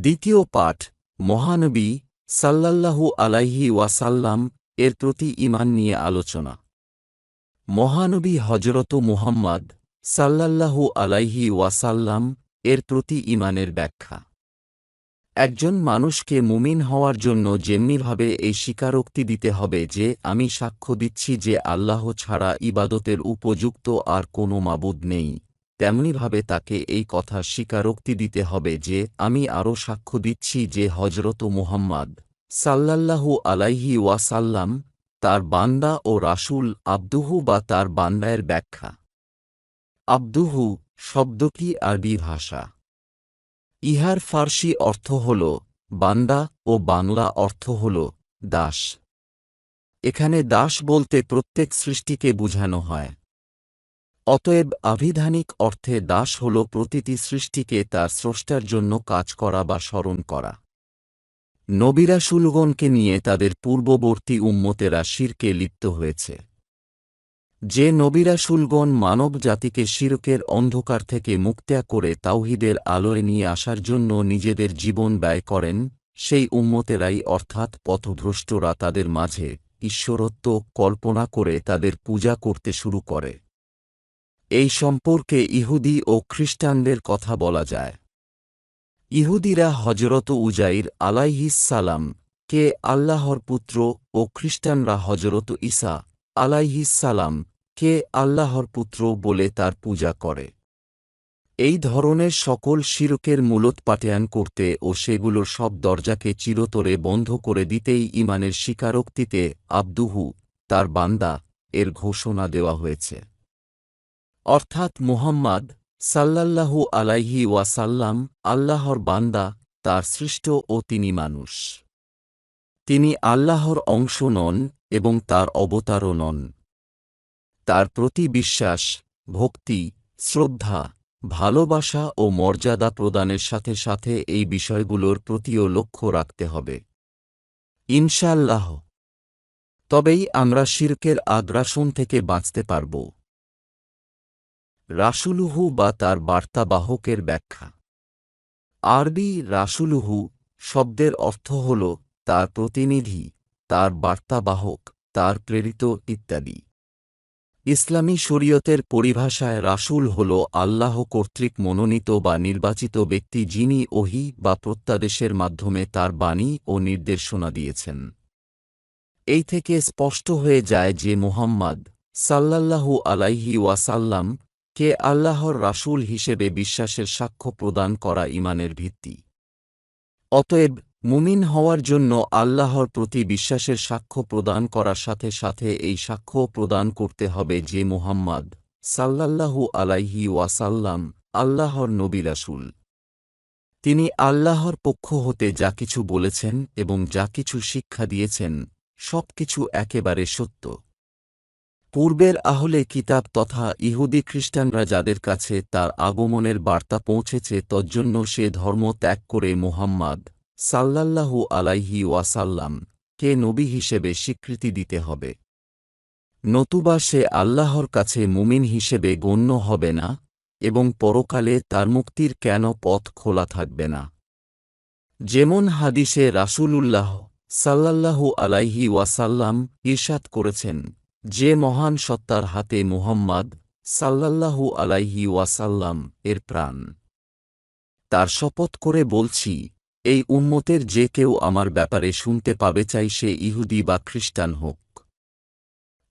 দ্বিতীয় পাঠ, মহানবী সাল্লাল্লাহু আলাইহি ওয়াসাল্লাম এর প্রতি ঈমান নিয়ে আলোচনা। মহানবী হজরত মুহাম্মদ সাল্লাল্লাহু আলাইহি ওয়াসাল্লাম এর প্রতি ঈমানের ব্যাখ্যা। একজন মানুষকে মুমিন হওয়ার জন্য যেমনিভাবে এই স্বীকারোক্তি দিতে হবে যে, আমি সাক্ষ্য দিচ্ছি যে আল্লাহ ছাড়া ইবাদতের উপযুক্ত আর কোনো মাবুদ নেই। তেমনিভাবে তাকে এই কথা স্বীকারোক্তি দিতে হবে যে, আমি আরও সাক্ষ্য দিচ্ছি যে হজরত মুহাম্মদ সাল্লাল্লাহু আলাইহি ওয়াসাল্লাম তার বান্দা ও রাসূল আব্দুহু বা তার বান্দায়ের ব্যাখ্যা। আব্দুহু শব্দটি আরবি ভাষা? ইহার ফার্সি অর্থ হল, বান্দা ও বাংলা অর্থ হল, দাস। এখানে দাস বলতে প্রত্যেক সৃষ্টিকে বুঝানো হয়। অতএব আভিধানিক অর্থে দাস হল প্রতিটি সৃষ্টিকে তার স্রষ্টার জন্য কাজ করা বা স্মরণ করা। নবিরাসুলগণকে নিয়ে তাদের পূর্ববর্তী উম্মতেরা শিরকে লিপ্ত হয়েছে। যে নবিরাসুলগণ মানব জাতিকে শিরকের অন্ধকার থেকে মুক্তা করে তাওহিদের আলোয় নিয়ে আসার জন্য নিজেদের জীবন ব্যয় করেন, সেই উম্মতেরাই অর্থাৎ পথভ্রষ্টরা তাদের মাঝে ঈশ্বরত্ব কল্পনা করে তাদের পূজা করতে শুরু করে। এই সম্পর্কে ইহুদি ও খ্রিস্টানদের কথা বলা যায়। ইহুদিরা হজরত উজাইর আলাইহিস সালাম কে আল্লাহর পুত্র ও খ্রিস্টানরা হজরত ঈসা আলাইহিস সালাম কে আল্লাহর পুত্র বলে তার পূজা করে। এই ধরনের সকল শিরকের মূলোৎপাট্যায়ন করতে ও সেগুলোর সব দরজাকে চিরতরে বন্ধ করে দিতেই ইমানের স্বীকারোক্তিতে আব্দুহু, তার বান্দা, এর ঘোষণা দেওয়া হয়েছে। অর্থাৎ মুহাম্মদ সাল্লাল্লাহু আলাইহি ওয়াসাল্লাম আল্লাহর বান্দা, তার সৃষ্ট ও তিনি মানুষ। তিনি আল্লাহর অংশ নন এবং তার অবতারও নন। তার প্রতি বিশ্বাস, ভক্তি, শ্রদ্ধা, ভালোবাসা ও মর্যাদা প্রদানের সাথে সাথে এই বিষয়গুলোর প্রতিও লক্ষ্য রাখতে হবে। ইনশাল্লাহ তবেই আমরা শির্কের আগ্রাসন থেকে বাঁচতে পারব। রাসুলুহু বা তার বার্তাবাহকের ব্যাখ্যা। আরবি রাসুলুহু শব্দের অর্থ হল তার প্রতিনিধি, তার বার্তাবাহক, তার প্রেরিত ইত্যাদি। ইসলামী শরীয়তের পরিভাষায় রাসূল হল আল্লাহ কর্তৃক মনোনীত বা নির্বাচিত ব্যক্তি যিনি ওহি বা প্রত্যাদেশের মাধ্যমে তার বাণী ও নির্দেশনা দিয়েছেন। এই থেকে স্পষ্ট হয়ে যায় যে মুহাম্মদ সাল্লাল্লাহু আলাইহি ওয়াসাল্লাম কে আল্লাহর রাসূল হিসেবে বিশ্বাসের সাক্ষ্য প্রদান করা ইমানের ভিত্তি? অতএব, মুমিন হওয়ার জন্য আল্লাহর প্রতি বিশ্বাসের সাক্ষ্য প্রদান করার সাথে সাথে এই সাক্ষ্য প্রদান করতে হবে যে মুহাম্মদ সাল্লাল্লাহু আলাইহি ওয়াসাল্লাম আল্লাহর নবী রাসূল। তিনি আল্লাহর পক্ষ হতে যা কিছু বলেছেন এবং যা কিছু শিক্ষা দিয়েছেন সব কিছু একেবারে সত্য। পূর্বের আহলে কিতাব তথা ইহুদি খ্রিস্টানরা যাদের কাছে তার আগমনের বার্তা পৌঁছেছে তজ্জন্য সে ধর্ম ত্যাগ করে মোহাম্মদ সাল্লাল্লাহু আলাইহি ওয়াসাল্লাম কে নবী হিসেবে স্বীকৃতি দিতে হবে। নতুবা সে আল্লাহর কাছে মুমিন হিসেবে গণ্য হবে না এবং পরকালে তার মুক্তির কেন পথ খোলা থাকবে না। যেমন হাদিসে রাসূলুল্লাহ সাল্লাল্লাহু আলাইহি ওয়াসাল্লাম ঈর্ষাদ করেছেন যে মহান সত্তার হাতে মুহাম্মদ সাল্লাল্লাহু আলাইহি ওয়াসাল্লাম এর প্রাণ। তার শপথ করে বলছি, এই উম্মতের যে কেউ আমার ব্যাপারে শুনতে পাবে চাই সে ইহুদি বা খ্রিস্টান হোক।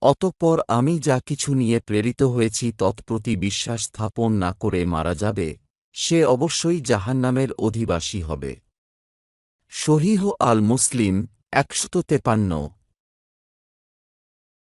অতঃপর আমি যা কিছু নিয়ে প্রেরিত হয়েছি তৎপ্রতি বিশ্বাস স্থাপন না করে মারা যাবে, সে অবশ্যই জাহান্নামের অধিবাসী হবে। শহীহ আল মুসলিম একশত তেপান্ন